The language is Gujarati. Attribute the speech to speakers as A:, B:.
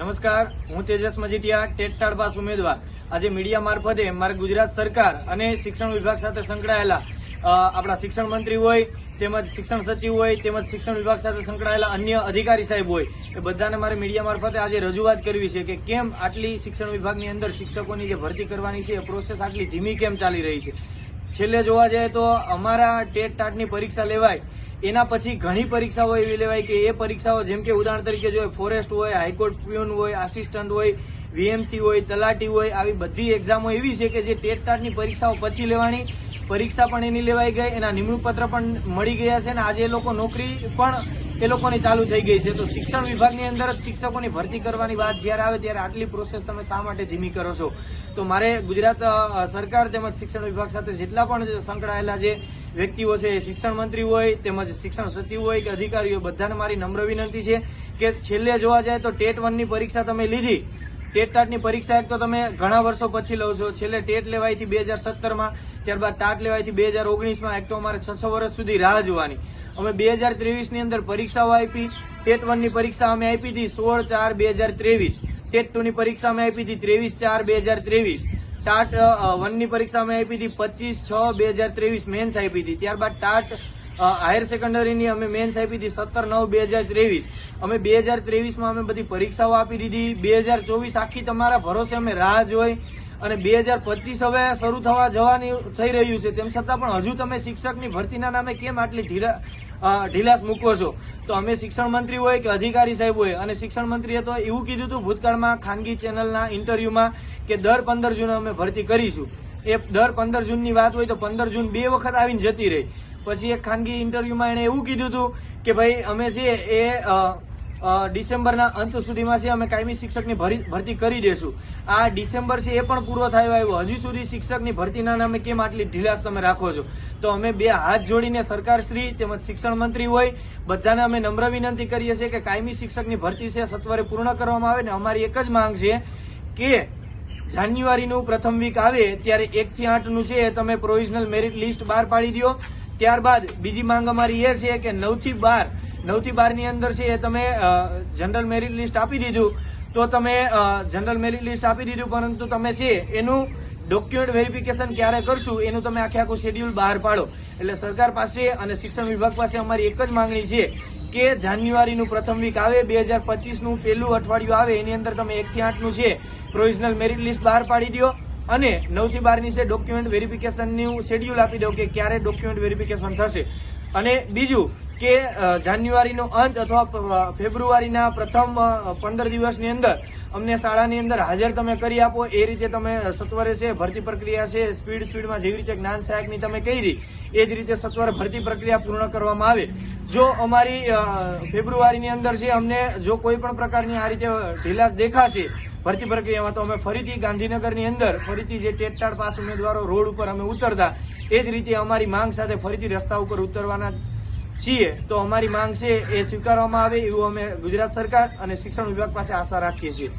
A: નમસ્કાર, હું Tejas Majithia, TET TAT pass ઉમેદવાર. આજે મીડિયા મારફતે મારે ગુજરાત સરકાર અને શિક્ષણ વિભાગ સાથે સંકળાયેલા આપણા શિક્ષણ મંત્રી હોય, તેમજ શિક્ષણ સચિવ હોય, તેમજ શિક્ષણ વિભાગ સાથે સંકળાયેલા અન્ય અધિકારી સાહેબ હોય, એ બધાને મારે મીડિયા મારફતે આજે રજૂઆત કરવી છે કે કેમ આટલી શિક્ષણ વિભાગની અંદર શિક્ષકોની જે ભરતી કરવાની છે, એ પ્રોસેસ આટલી ધીમી કેમ ચાલી રહી છે? છેલ્લે જોવા જઈએ તો અમારા ટેટ ટાટની પરીક્ષા લેવાય એના પછી ઘણી પરીક્ષાઓ એવી લેવાય કે એ પરીક્ષાઓ જેમ કે ઉદાહરણ તરીકે જો ફોરેસ્ટ હોય, હાઈકોર્ટ પ્યુન હોય આસિસ્ટન્ટ હોય વીએમસી હોય, તલાટી હોય, આવી બધી એક્ઝામો એવી છે કે જે ટેટ ટાટની પરીક્ષાઓ પછી લેવાની. પરીક્ષા પણ એની લેવાઈ ગઈ, એના નિમણૂક પત્ર પણ મળી ગયા છે અને આજે એ લોકો નોકરી પણ એ લોકોની ચાલુ થઈ ગઈ છે. તો શિક્ષણ વિભાગની અંદર જ શિક્ષકોની ભરતી કરવાની વાત જ્યારે આવે ત્યારે આટલી પ્રોસેસ તમે શા માટે ધીમી કરો છો? તો મારે ગુજરાત સરકાર તેમજ શિક્ષણ વિભાગ સાથે જેટલા પણ સંકળાયેલા જે વ્યક્તિઓ છે એ શિક્ષણ મંત્રી હોય તેમજ શિક્ષણ સચિવ હોય કે અધિકારીઓ, બધાને મારી નમ્ર વિનંતી છે કે છેલ્લે જોવા જાય તો ટેટ વનની પરીક્ષા તમે લીધી. ટેટ ટાટની પરીક્ષા એક તો તમે ઘણા વર્ષો પછી લો છો. છેલ્લે ટેટ હતી બે હજાર સત્તરમાં, ત્યારબાદ ટાટ હતી બે હજાર ઓગણીસમાં, એક તો અમારે છ છ વર્ષ સુધી રાહ જોવાની. અમે બે હજાર ત્રેવીસની અંદર પરીક્ષાઓ આપી. ટેટ વનની પરીક્ષા અમે આપી હતી સોળ ચાર બે હજાર ત્રેવીસ. ટેટ ટુ ની પરીક્ષા અમે આપી હતી ત્રેવીસ ચાર બે હજાર ત્રેવીસ. ટાટ વનની પરીક્ષા અમે આપી હતી પચીસ છ બે હજાર ત્રેવીસ મેન્સ આપી હતી. ત્યારબાદ ટાટ હાયર સેકન્ડરીની અમે મેન્સ આપી હતી સત્તર નવ બે હજાર ત્રેવીસ. અમે બે હજાર ત્રેવીસમાં અમે બધી પરીક્ષાઓ આપી દીધી. બે હજાર ચોવીસ આખી તમારા ભરોસે અમે રાહ જોઈ અને બે હજાર પચીસ હવે શરૂ થવા જવાની થઈ રહ્યું છે. તેમ છતાં પણ હજુ તમે શિક્ષકની ભરતીના નામે કેમ આટલી અ, ઢીલાસ મૂકો છો. તો અમે શિક્ષણ મંત્રી હોય કે અધિકારી સાહેબ હોય, અને શિક્ષણ મંત્રીએ તો એવું કીધું હતું ભૂતકાળમાં ખાનગી ચેનલના ઇન્ટરવ્યુમાં કે દર પંદર જૂને અમે ભરતી કરીશું. એ દર પંદર જૂનની વાત હોય તો પંદર જૂન બે વખત આવીને જતી રહી. પછી એક ખાનગી ઇન્ટરવ્યુમાં એણે એવું કીધું હતું કે ભાઈ અમે છે એ ડિસેમ્બરના અંત સુધીમાં છે, અમે કાયમી શિક્ષકની ભરી- ભરતી કરી દેશું. આ ડિસેમ્બર છે એ પણ પૂરો થયો આવ્યો. હજુ સુધી શિક્ષકની ભરતીના નામે કેમ આટલી ઢીલાસ તમે રાખો છો? તો અમે બે હાથ જોડીને સરકારશ્રી તેમજ શિક્ષણ મંત્રી હોય, બધાને અમે નમ્ર વિનંતી કરીએ છીએ કે કાયમી શિક્ષકની ભરતી છે સત્વરે પૂર્ણ કરવામાં આવે ને અમારી એક જ માંગ છે કે જાન્યુઆરીનું પ્રથમ વીક આવે, ત્યારે એકથી આઠનું છે એ તમે પ્રોવિઝનલ મેરિટ લિસ્ટ બહાર પાડી દો ત્યારબાદ બીજી માંગ અમારી એ છે કે નવથી બાર નવથી બારની અંદર છે એ તમે જનરલ મેરિટ લિસ્ટ આપી દીધું. તો તમે જનરલ મેરિટ લિસ્ટ આપી દીધું, પરંતુ તમે છે એનું ડોક્યુમેન્ટ વેરિફિકેશન ક્યારે કરશું, એનું તમે આખે આખું શેડ્યુલ બહાર પાડો. એટલે સરકાર પાસે અને શિક્ષણ વિભાગ પાસે અમારી એક જ માંગણી છે કે જાન્યુઆરીનું પ્રથમ વીક આવે, બે હજાર પચીસનું પહેલું અઠવાડિયું આવે, એની અંદર તમે એક થી આઠ છે પ્રોવિઝનલ મેરિટ લિસ્ટ બહાર પાડી દો. અને નવથી બારની છે ડોક્યુમેન્ટ વેરિફિકેશનનું શેડ્યુલ આપી દો કે ક્યારે ડોક્યુમેન્ટ વેરિફિકેશન થશે. અને બીજું કે જાન્યુઆરીનો અંત અથવા ફેબ્રુઆરીના પ્રથમ પંદર દિવસની અંદર અમને શાળાની અંદર હાજર તમે કરી આપો. એ રીતે તમે સત્વરે છે, ભરતી પ્રક્રિયા છે સ્પીડ સ્પીડમાં જેવી રીતે જ્ઞાન સહાયકની તમે કરી, એ જ રીતે સત્વરે ભરતી પ્રક્રિયા પૂર્ણ કરવામાં આવે. જો અમારી ફેબ્રુઆરીની અંદર છે અમને જો કોઈ પણ પ્રકારની આ રીતે ઢીલાસ દેખાશે ભરતી પ્રક્રિયામાં તો અમે ફરીથી ગાંધીનગરની અંદર ફરીથી જે ટેટટાળ પાસ ઉમેદવારો રોડ ઉપર અમે ઉતરતા, એ જ રીતે અમારી માંગ સાથે ફરીથી રસ્તા ઉપર ઉતરવાના છીએ. તો અમારી માંગ છે એ સ્વીકારવામાં આવે એવું અમે ગુજરાત સરકાર અને શિક્ષણ વિભાગ પાસે આશા રાખીએ છીએ.